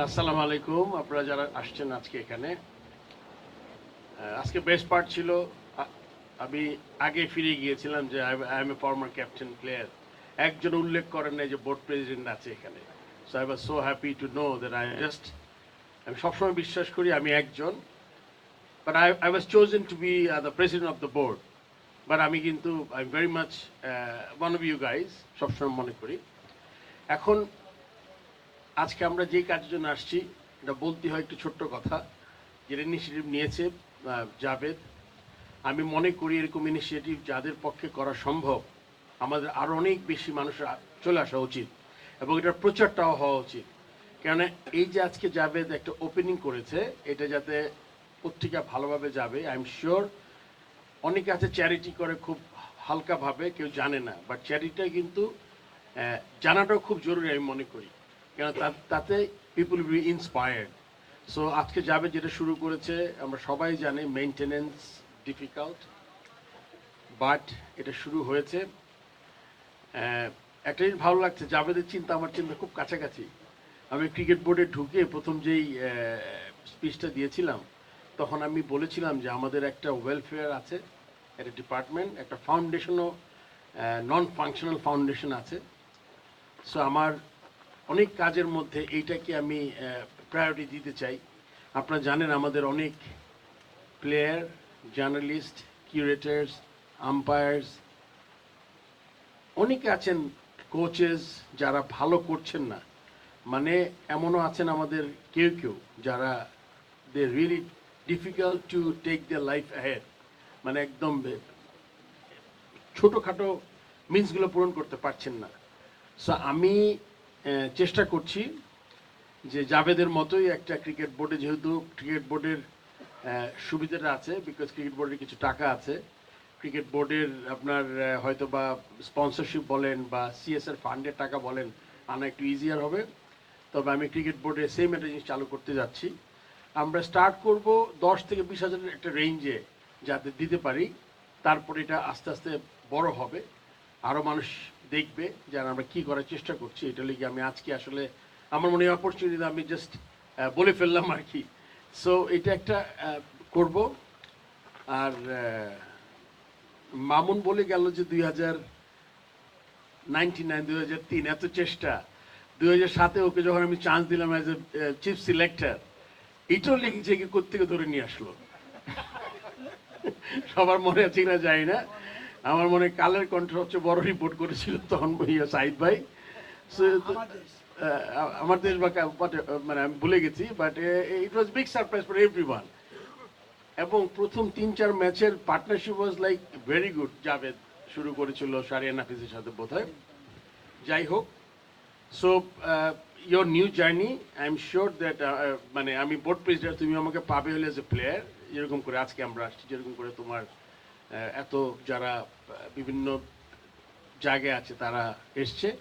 আসসালামু আলাইকুম। আপনারা যারা আসছেন আজকে এখানে আজকে বেস্ট পার্ট ছিল আমি আগে ফিরে গিয়েছিলাম যে I am a former captain player একজন উল্লেখ করেন নাই যে বোর্ড প্রেসিডেন্ট আছে এখানে। So I was so happy to know that I just আমি সবসময় বিশ্বাস করি আমি একজন। But I I was chosen to be the president of the board but আমি কিন্তু I very much one of you guys সবসময় মনে করি। এখন আজকে আমরা যে কাজের জন্য আসছি, এটা বলতে হয় একটু ছোট্ট কথা। যেটা ইনিশিয়েটিভ নিয়েছে জাভেদ, আমি মনে করি এরকম ইনিশিয়েটিভ যাদের পক্ষে করা সম্ভব, আমাদের আরও অনেক বেশি মানুষের আ- চলে আসা উচিত এবং এটার প্রচারটাও হওয়া উচিত। কেননা এই যে আজকে জাভেদ একটা ওপেনিং করেছে, এটা যাতে পত্রিকা ভালোভাবে যাবে আই এম শিওর অনেকে আছে চ্যারিটি করে খুব হালকাভাবে কেউ জানে না। বাট চ্যারিটিটা কিন্তু জানাটাও খুব জরুরি আমি মনে করি। কেন তাতে পিপুল বি ইন্সপায়ার্ড সো আজকে যাবে যেটা শুরু করেছে, আমরা সবাই জানি মেনটেনেন্স ডিফিকাল্ট বাট এটা শুরু হয়েছে। একটা জিনিস ভালো লাগছে জাভেদের চিন্তা, আমার চিন্তা খুব কাছাকাছি। আমি ক্রিকেট বোর্ডে ঢুকে প্রথম যেই স্পিচটা দিয়েছিলাম, তখন আমি বলেছিলাম যে আমাদের একটা ওয়েলফেয়ার আছে, একটা ডিপার্টমেন্ট একটা ফাউন্ডেশনও নন ফাংশনাল ফাউন্ডেশন আছে। সো আমার অনেক কাজের মধ্যে এইটাকে আমি প্রায়োরিটি দিতে চাই। আপনারা জানেন আমাদের অনেক প্লেয়ার জার্নালিস্ট কিউরেটার্স আম্পায়ার্স অনেকে আছেন কোচেস যারা ভালো করছেন না। মানে এমনও আছেন আমাদের কেউ কেউ যারা they really difficult to take the life ahead মানে একদম ছোটোখাটো মিন্সগুলো পূরণ করতে পারছেন না। সো আমি চেষ্টা করছি যে জাভেদের মতোই একটা ক্রিকেট বোর্ডে, যেহেতু ক্রিকেট বোর্ডের সুবিধাটা আছে বিকজ ক্রিকেট বোর্ডের কিছু টাকা আছে, ক্রিকেট বোর্ডের আপনার হয়তো বা স্পন্সরশিপ বলেন বা সিএসআর ফান্ডের টাকা বলেন, আনা একটু ইজিয়ার হবে। তবে আমি ক্রিকেট বোর্ডে সেম একটা জিনিস চালু করতে যাচ্ছি। আমরা স্টার্ট করব দশ থেকে বিশ হাজারের একটা রেঞ্জে যাতে দিতে পারি, তারপরে এটা আস্তে আস্তে বড় হবে। আরও মানুষ দেখবে যে আমরা কি করার চেষ্টা করছি, এটা লিগে আমি আজকে আসলে আমার মনে হয় অপরচুনিটি আমি জাস্ট বলে ফেললাম আর কি। সো এটা একটা করব। আর মামুন বলে গেল যে দুই হাজার নাইনটি নাইন দুই তিন, এত চেষ্টা। দুই হাজার সাতে ওকে যখন আমি চান্স দিলাম অ্যাজ এ চিফ সিলেক্টর এটাও লিখেছে কি কোথেকে ধরে নিয়ে আসলো? সবার মনে আছে কিনা জানি না। আমার মনে কালের কণ্ঠ সবচেয়ে বড় রিপোর্ট করেছিল তখন ভাইয়া সাইদ ভাই। আমার দেশ। বা মানে আমি ভুলে গেছি but it was big surprise for everyone এবং প্রথম তিন চার ম্যাচের partnership was like very good Javed শুরু করেছিল সারিয়া নাফিসের সাথে বোধ হয় যাই হোক so your new journey I am sure that মানে আমি বোর্ড প্রেসিডেন্ট তুমি আমাকে পাবে হলে এজ এ প্লেয়ার যেরকম করে আজকে আমরা আসছি যেরকম করে তোমার এত যারা বিভিন্ন জায়গায় আছে তারা এসছে।